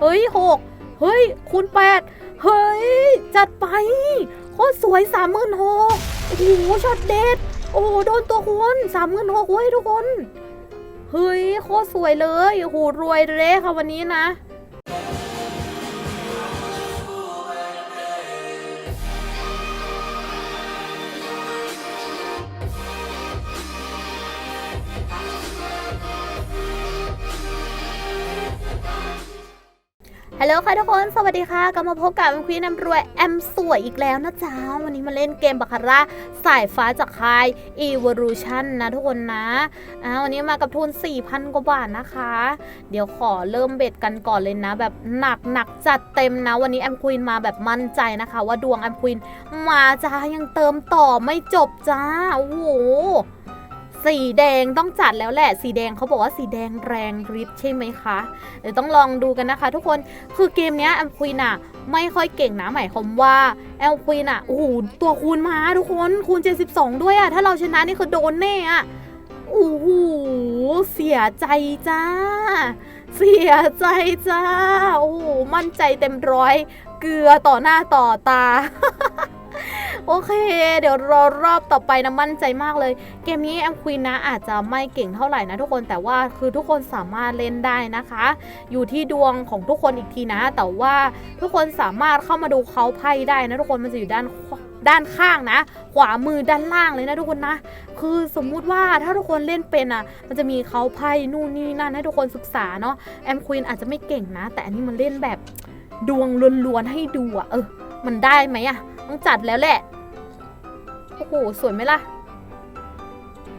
เฮ้ยหกเฮ้ยคูณแปดเฮ้ย จัดไปโคตรสวยสามหมื่นหกโอ้โหช็อตเด็ดโอ้โหโดนตัวคูณสามหมื่นหกเว้ยทุกคน เฮ้ยโคตรสวยเลยโอ้โหรวยเลยค่ะวันนี้นะ ฮัลโหลค่ะทุกคน สวัสดีค่ะ กลับมาพบกับแอมควีนแอมรวยแอมสวยอีกแล้วนะจ๊ะ วันนี้มาเล่นเกมบาคาร่าสายฟ้าจากค่าย Evolution นะทุกคนนะอ่าวันนี้มากับทุน 4,000 กว่าบาทนะคะ เดี๋ยวขอเริ่มเบ็ดกันก่อนเลยนะ แบบหนักหนักจัดเต็มนะ วันนี้แอมควีนมาแบบมั่นใจนะคะ ว่าดวงแอมควีนมาจ้ายังเติมต่อไม่จบจ้า โอ้โห สีแดงต้องจัดแล้วแหละ สีแดงเขาบอกว่าสีแดงแรงฤทธิ์ใช่ไหมคะเดี๋ยวต้องลองดูกันนะคะ ทุกคนคือเกมเนี้ยแอมควีนอะไม่ค่อยเก่งนะหมายความว่าแอมควีนอะโอ้โหตัวคูณมาทุกคนคูณ 72 ด้วยอะถ้าเราชนะนี่คือโดนแน่อะโอ้โหเสียใจจ้า เสียใจจ้า โอ้โหมั่นใจเต็มร้อย เกลือต่อหน้าต่อตา โอเค เดี๋ยวรอรอบต่อไปนะมั่นใจมากเลย เกมนี้แอมควีนนะอาจจะไม่เก่งเท่าไหร่นะทุกคนแต่ว่าคือทุกคนสามารถเล่นได้นะคะ อยู่ที่ดวงของทุกคนอีกทีนะ แต่ว่าทุกคนสามารถเข้ามาดูเขาไพ่ได้นะทุกคนมันจะอยู่ด้านด้านข้างนะ ขวามือด้านล่างเลยนะทุกคนนะ คือสมมุติว่าถ้าทุกคนเล่นเป็นอะ มันจะมีเขาไพ่นู่นนี่นั่นให้ทุกคนศึกษาเนาะแอมควีนอาจจะไม่เก่งนะ แต่อันนี้มันเล่นแบบดวงล้วนๆให้ดูอะเออมันได้ไหมอะต้องจัดแล้วแหละ โอ้โห สวยไหมล่ะ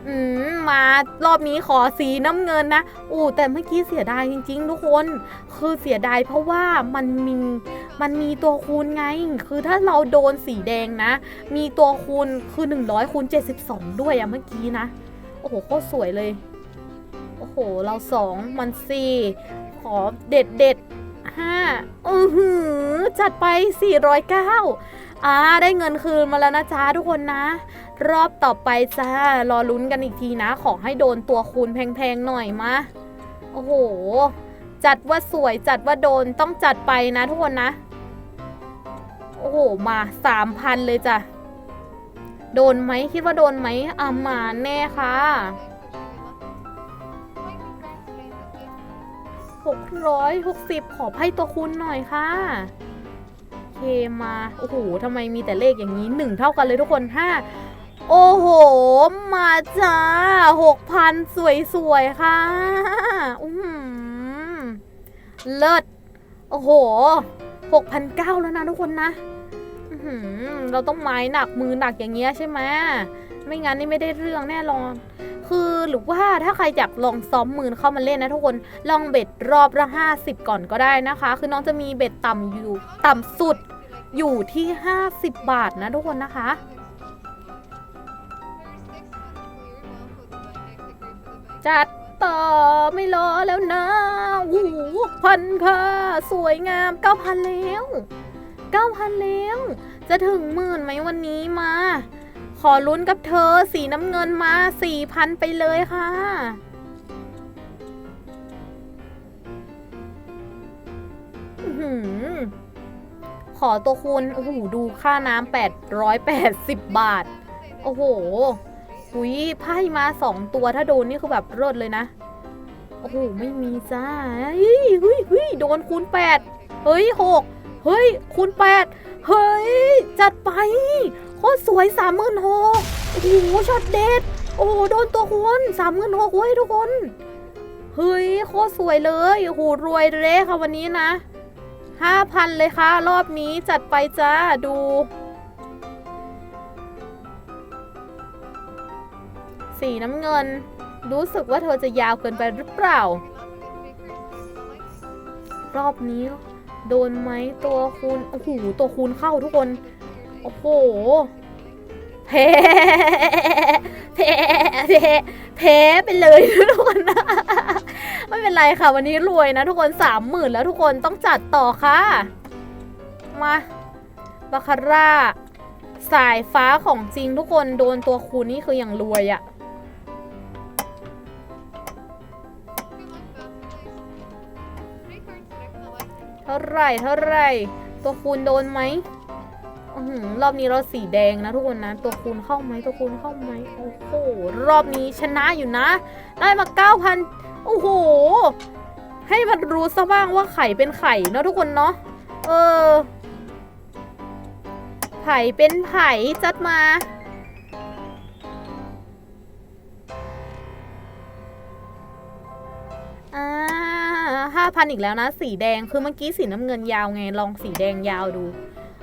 อืม มารอบนี้ขอสีน้ำเงินนะ อู้แต่เมื่อกี้เสียดายจริง ๆ ทุกคน คือเสียดายเพราะว่ามันมีมันมีตัวคูณไง คือถ้าเราโดนสีแดงนะ มีตัวคูณคือ 100คูณ72 ด้วยอะเมื่อกี้นะ โอ้โห โคตรสวยเลย โอ้โห เราสองมันสี่ขอเด็ดเด็ดห้าอือหือ จัดไป 409 อ่าได้เงินคืนมาแล้วนะจ๊ะทุกคนนะ รอบต่อไปจ้ารอลุ้นกันอีกทีนะ ขอให้โดนตัวคูณแพงๆหน่อยมา โอ้โห จัดว่าสวยจัดว่าโดนต้องจัดไปนะทุกคนนะ โอ้โห มาสามพันเลยจ้ะ โดนไหมคิดว่าโดนไหมอ่ามาแน่ค่ะหกร้อยหกสิบขอไพ่ตัวคูณหน่อยค่ะ เคมา โอ้โหทำไมมีแต่เลขอย่างนี้หนึ่งเท่ากันเลยทุกคนห้าโอ้โห มาจ้าหกพันสวยๆ ค่ะอืมเลิศ โอ้โหหกพันเก้าแล้วนะทุกคนนะเราต้องไม้หนักมือหนักอย่างเงี้ยใช่ไหม ไม่งั้นนี่ไม่ได้เรื่องแน่นอน คือหรือว่าถ้าใครอยากลองซ้อมมือเข้ามาเล่นนะทุกคนลองเบ็ดรอบละ50 ก่อนก็ได้นะคะ คือน้องจะมีเบ็ดต่ำอยู่ต่ำสุดอยู่ที่ 50 บาทนะทุกคนนะคะจัดต่อไม่รอแล้วนะโอ้โหพันค่ะ สวยงาม9,000แล้ว9,000แล้ว จะถึงหมื่นไหมวันนี้มา ขอลุ้นกับเธอสีน้ำเงินมา4,000ไปเลยค่ะ ขอตัวคูณโอ้โหดูค่าน้ำ880บาท โอ้โหหุยไพ่มาสองตัวถ้าโดนนี่คือแบบรดเลยนะ โอ้โห ไม่มีจ้าเฮ้ยเฮ้ยเฮ้ยโดนคูณแปดเฮ้ยหกเฮ้ยคูณแปดเฮ้ย จัดไป โคตรสวยสามหมื่นหกโอ้โหช็อตเด็ด โอ้โหโดนตัวคูณสามหมื่นหกเว้ยทุกคน เฮ้ยโคตรสวยเลยโอ้โหรวยเละค่ะวันนี้นะห้าพันเลยค่ะ รอบนี้จัดไปจ้าดูสีน้ำเงิน รู้สึกว่าเธอจะยาวเกินไปหรือเปล่า รอบนี้ โดนไหมตัวคูณโอ้โหตัวคูณเข้าทุกคน โอ้โหแพ้แพ้แพ้แพ้ไปเลยทุกคนนะไม่เป็นไรค่ะ วันนี้รวยนะ ทุกคนสามหมื่นแล้วทุกคนต้องจัดต่อค่ะ มาบาคาร่า สายฟ้าของจริงทุกคนโดนตัวคูณนี่คืออย่างรวยอะโท่าไรเท่าไรตัวคูณโดนไหม รอบนี้เราสีแดงนะทุกคนนะ ตัวคูณเข้าไหมตัวคูณเข้าไหมโอ้โหรอบนี้ชนะอยู่นะ ได้มา 9,000 โอ้โห ให้มันรู้ซะบ้างว่าไข่เป็นไข่เนอะทุกคนเนาะเออไผ่เป็นไผ่จัดมาอ่าห้าพันอีกแล้วนะ สีแดงคือเมื่อกี้สีน้ำเงินยาวไงลองสีแดงยาวดู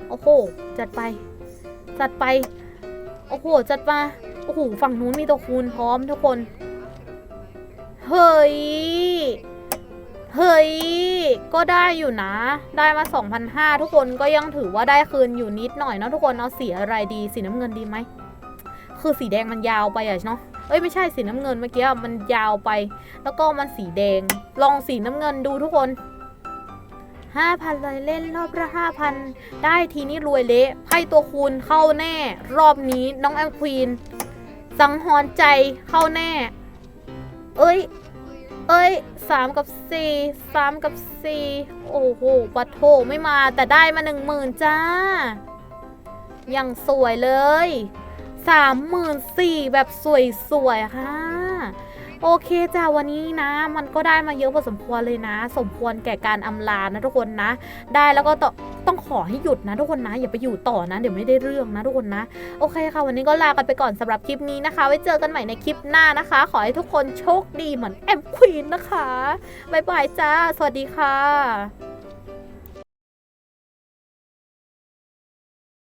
โอ้โห จัดไป จัดไป โอ้โห จัดมาโอ้โห ฝั่งนู้นมีตัวคูณพร้อมทุกคน เฮ้ย เฮ้ย ก็ได้อยู่นะ ได้มา 2,500 ทุกคนก็ยังถือว่าได้คืนอยู่นิดหน่อยเนอะทุกคน เอาสีอะไรดี สีน้ำเงินดีไหม คือสีแดงมันยาวไปอะเนาะ เอ้ยไม่ใช่สีน้ำเงินเมื่อกี้มันยาวไป แล้วก็มันสีแดง ลองสีน้ำเงินดูทุกคน 5,000เลยเล่นรอบละ5,000 ได้ทีนี้รวยเละไพ่ตัวคูณเข้าแน่ รอบนี้น้องแอมควีน สังหรณ์ใจเข้าแน่ เอ้ย เอ้ยสามกับสี่สามกับสี่โอ้โหปัดโถไม่มาแต่ได้มาหนึ่งหมื่นจ้า อย่างสวยเลยสามหมื่นสี่แบบสวยๆค่ะ โอเคจ้าวันนี้นะ มันก็ได้มาเยอะพอสมควรเลยนะ สมควรแก่การอำลานะทุกคนนะ ได้แล้วก็ต้องต้องขอให้หยุดนะทุกคนนะ อย่าไปอยู่ต่อนะ เดี๋ยวไม่ได้เรื่องนะทุกคนนะ โอเคค่ะ วันนี้ก็ลากันไปก่อนสำหรับคลิปนี้นะคะ ไว้เจอกันใหม่ในคลิปหน้านะคะ ขอให้ทุกคนโชคดีเหมือนแอมควีนนะคะบ๊ายบายจ้า สวัสดีค่ะ